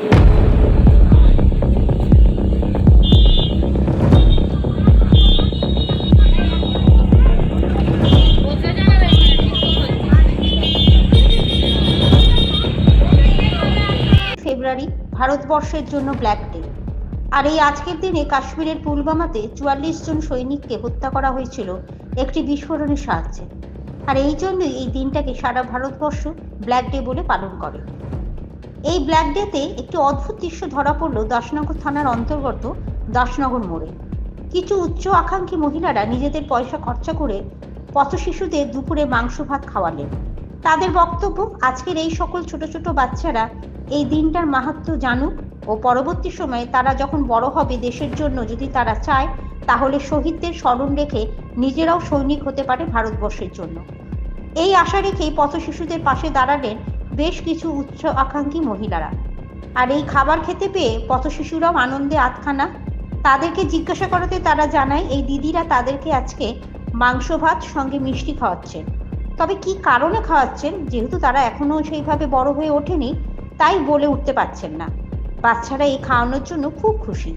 ফেব্রুয়ারি, ভারতবর্ষের জন্য black day আর এই আজকের দিনে কাশ্মীরের পুলবামাতে চুয়াল্লিশ জন সৈনিককে হত্যা করা হয়েছিল একটি বিস্ফোরণের সাহায্যে। আর এই জন্যই এই দিনটাকে সারা ভারতবর্ষ ব্ল্যাক ডে বলে পালন করে। এই ব্ল্যাক ডেতে একটি অদ্ভুত দৃশ্য ধরা পড়ল দাসনগর থানার অন্তর্গত দাসনগর মোড়ে। কিছু উচ্চ আকাঙ্ক্ষী মহিলারা নিজেদের পয়সা খরচা করে পথ শিশুদের দুপুরে মাংস ভাত খাওয়ালেন। তাদের বক্তব্য, আজকের এই সকল ছোট ছোট বাচ্চারা এই দিনটার মাহাত্ম্য জানুক ও পরবর্তী সময়ে তারা যখন বড় হবে দেশের জন্য যদি তারা চায়, তাহলে শহীদদের স্মরণ রেখে নিজেরাও সৈনিক হতে পারে ভারতবর্ষের জন্য। এই আশা রেখেই পথ শিশুদের পাশে দাঁড়ালেন বেশ কিছু উচ্চ আকাঙ্ক্ষী মহিলারা। আর এই খাবার খেতে পেয়ে পথ শিশুরাও আনন্দে আতখানা তাদেরকে জিজ্ঞাসা করাতে তারা জানায়, এই দিদিরা তাদেরকে আজকে মাংস ভাত সঙ্গে মিষ্টি খাওয়াচ্ছেন তবে কি কারণে খাওয়াচ্ছেন? যেহেতু তারা এখনও সেইভাবে বড় হয়ে ওঠেনি, তাই বলে উঠতে পারছেন না। বাচ্চারা এই খাওয়ানোর জন্য খুব খুশি।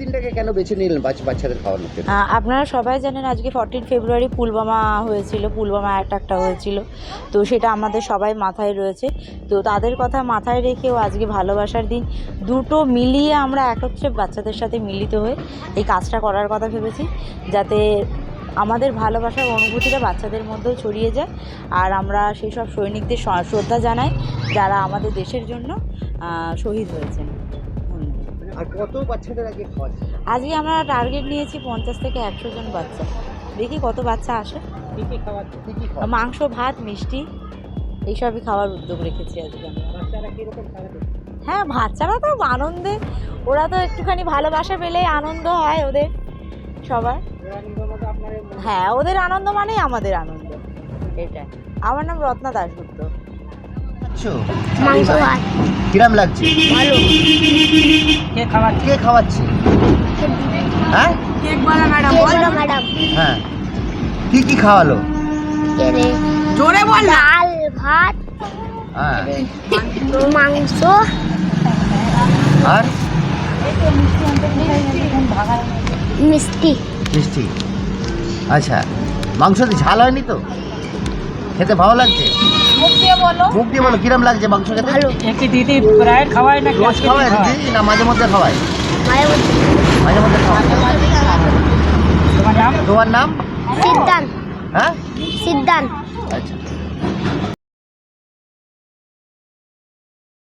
দিনটাকে কেন বেছে নিলেন বাচ্চাদের খাওয়ানোর জন্য? আপনারা সবাই জানেন আজকে ফোরটিন ফেব্রুয়ারি পুলবামা হয়েছিল পুলবামা অ্যাটাকটা হয়েছিল। তো সেটা আমাদের সবাই মাথায় রয়েছে। তো তাদের কথা মাথায় রেখেও আজকে ভালোবাসার দিন। দুটো মিলিয়ে আমরা একত্রে বাচ্চাদের সাথে মিলিত হয়ে এই কাজটা করার কথা ভেবেছি, যাতে আমাদের ভালোবাসার অনুভূতিটা বাচ্চাদের মধ্যেও ছড়িয়ে যায়। আর আমরা সেই সব সৈনিকদের শ্রদ্ধা জানাই যারা আমাদের দেশের জন্য শহীদ হয়েছেন। আর কত বাচ্চাদের আগে খাওয়াচ্ছে আজকে আমরা টার্গেট নিয়েছি পঞ্চাশ থেকে একশো জন বাচ্চা। দেখি কত বাচ্চা আসে। কি কি খাওয়াচ্ছে কি কি খাওয়াচ্ছে মাংস ভাত মিষ্টি এইসবই খাওয়ার উদ্যোগ রেখেছি আজকে আমরা। বাচ্চারা কীরকম খাওয়াবে হ্যাঁ বাচ্চারা তো আনন্দে। ওরা তো একটুখানি ভালোবাসা পেলেই আনন্দ হয় ওদের সবার। হ্যাঁ ওদের আনন্দ মানেই আমাদের আনন্দ। এটাই। আমার নাম রত্না দাশগুপ্ত। মাংস ভাত। কিরাম লাগছে? ভালো। কে খাওয়াচ্ছে কে খাওয়াচ্ছে? হ্যাঁ? বলো ম্যাডাম। হ্যাঁ। কি কি খাওয়ালো? জোরে বল ডাল ভাত হ্যাঁ। মাংস। আর? মিষ্টি। মিষ্টি। আচ্ছা মাংস দিয়ে ঝাল হয়নি তো? খেতে ভালো লাগছে? মুখ দিয়ে বলো। মুখ দিয়ে বলো কিরম লাগছে মাংস খেতে? দিদি প্রায় খাওয়ায় না রোজ খাওয়ায় দিদি না মাঝে মধ্যে খাওয়ায়? মাঝে মধ্যে খাওয়ায়। তোমার নাম? তোমার নাম? সিদ্ধান। হ্যাঁ? সিদ্ধান। আচ্ছা।